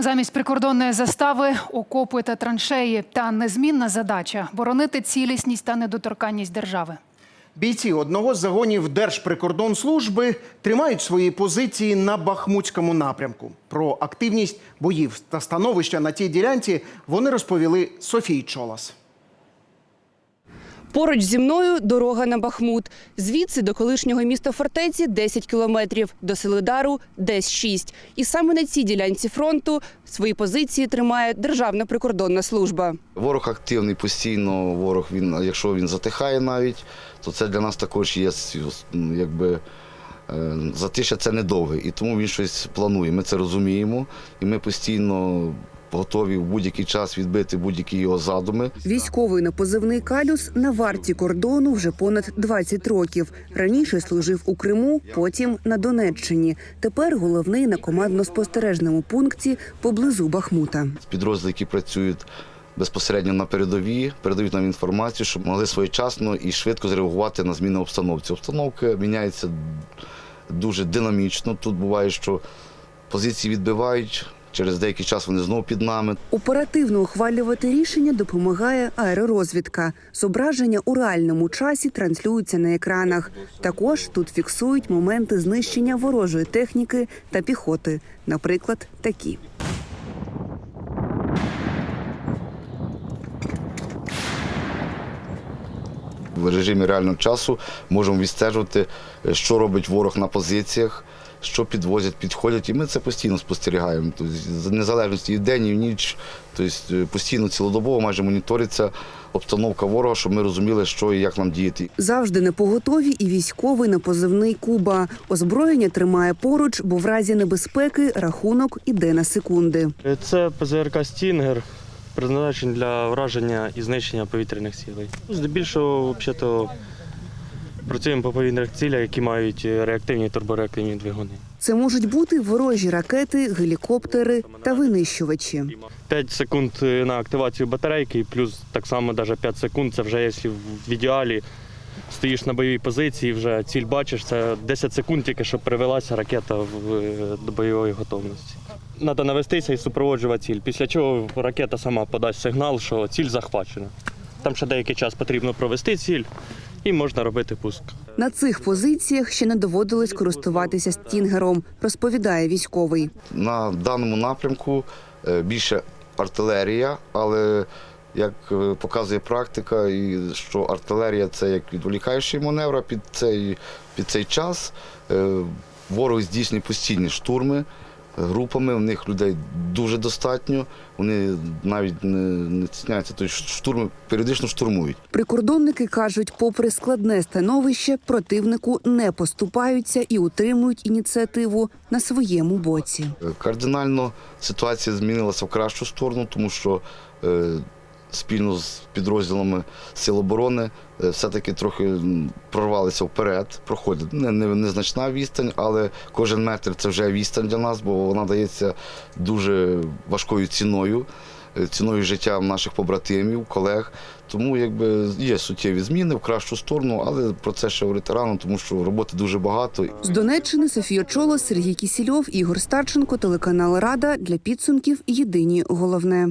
Замість прикордонної застави окопи та траншеї та незмінна задача боронити цілісність та недоторканність держави. Бійці одного з загонів Держприкордонслужби тримають свої позиції на Бахмутському напрямку. Про активність боїв та становища на тій ділянці вони розповіли Софії Чолас. Поруч зі мною дорога на Бахмут. Звідси до колишнього міста фортеці 10 кілометрів, до Селидару – десь 6. І саме на цій ділянці фронту свої позиції тримає Державна прикордонна служба. Ворог активний постійно. Ворог він, якщо він затихає навіть, то це для нас також є ну, якби. е, Затишя це недовге, і тому він щось планує. Ми це розуміємо, і ми постійно готові в будь-який час відбити будь-які його задуми. Військовий на позивний «Калюс» на варті кордону вже понад 20 років. Раніше служив у Криму, потім на Донеччині. Тепер головний на командно-спостережному пункті поблизу Бахмута. Підрозділи, які працюють безпосередньо на передовій, передають нам інформацію, щоб могли своєчасно і швидко зреагувати на зміни обстановці. Обстановка міняється дуже динамічно. Тут буває, що позиції відбивають. Через деякий час вони знову під нами. Оперативно ухвалювати рішення допомагає аеророзвідка. Зображення у реальному часі транслюються на екранах. Також тут фіксують моменти знищення ворожої техніки та піхоти, наприклад, такі. В режимі реального часу можемо відстежувати, е, що робить ворог на позиціях, що підвозять, підходять. І ми це постійно спостерігаємо. Тобто, незалежності і день, і в ніч, тобто е, постійно цілодобово майже моніториться обстановка ворога, щоб ми розуміли, що і як нам діяти. Завжди на поготові і військовий на позивний Куба. Озброєння тримає поруч, бо в разі небезпеки рахунок іде на секунди. Це ПЗРК Стінгер, призначений для враження і знищення повітряних цілей. Здебільшого, взагалі, працюємо по повітряних цілях, які мають реактивні турбореактивні двигуни. Це можуть бути ворожі ракети, гелікоптери та винищувачі. 5 секунд на активацію батарейки, плюс так само навіть 5 секунд. Це вже якщо в ідеалі стоїш на бойовій позиції, вже ціль бачиш, це 10 секунд тільки, щоб привелася ракета е, до бойової готовності. Треба навестися і супроводжувати ціль, після чого ракета сама подасть сигнал, що ціль захвачена. Там ще деякий час потрібно провести ціль і можна робити пуск. На цих позиціях ще не доводилось користуватися стінгером, розповідає військовий. На даному напрямку е, більше артилерія, але як е, показує практика, і що артилерія це як відволікаючий маневр, під цей, під цей час е, ворог здійснює постійні штурми. Групами в них людей дуже достатньо. Вони навіть не, не ціняються. тобто штурми періодично штурмують. Прикордонники кажуть, попри складне становище, противнику не поступаються і утримують ініціативу на своєму боці. Кардинально ситуація змінилася в кращу сторону, тому що е, спільно з підрозділами Сил оборони е, все-таки трохи прорвалися вперед, проходять не, не, незначна відстань, але кожен метр це вже відстань для нас, бо вона дається дуже важкою ціною. е, Ціною життя наших побратимів, колег. Тому якби є суттєві зміни в кращу сторону, але про це ще говорити рано, тому що роботи дуже багато. З Донеччини Софія Чоло, Сергій Кісільов, Ігор Старченко, телеканал Рада для підсумків. Єдині головне.